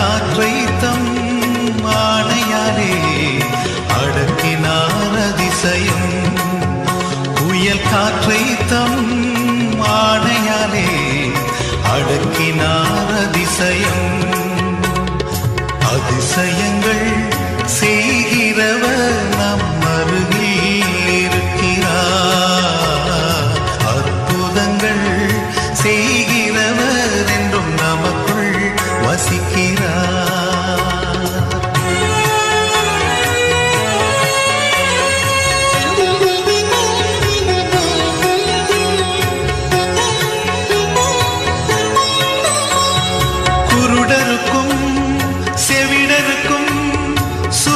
காற்றை தம் ஆணையாரே அடக்கினார் அதிசயம். புயல் காற்றை தம் ஆணையாரே அடக்கினார் அதிசயம். அதிசயங்கள் செய்கிறவர் நம் அருகில் இருக்கிறார். அற்புதங்கள் செய்கிற செவிடருக்கும் சு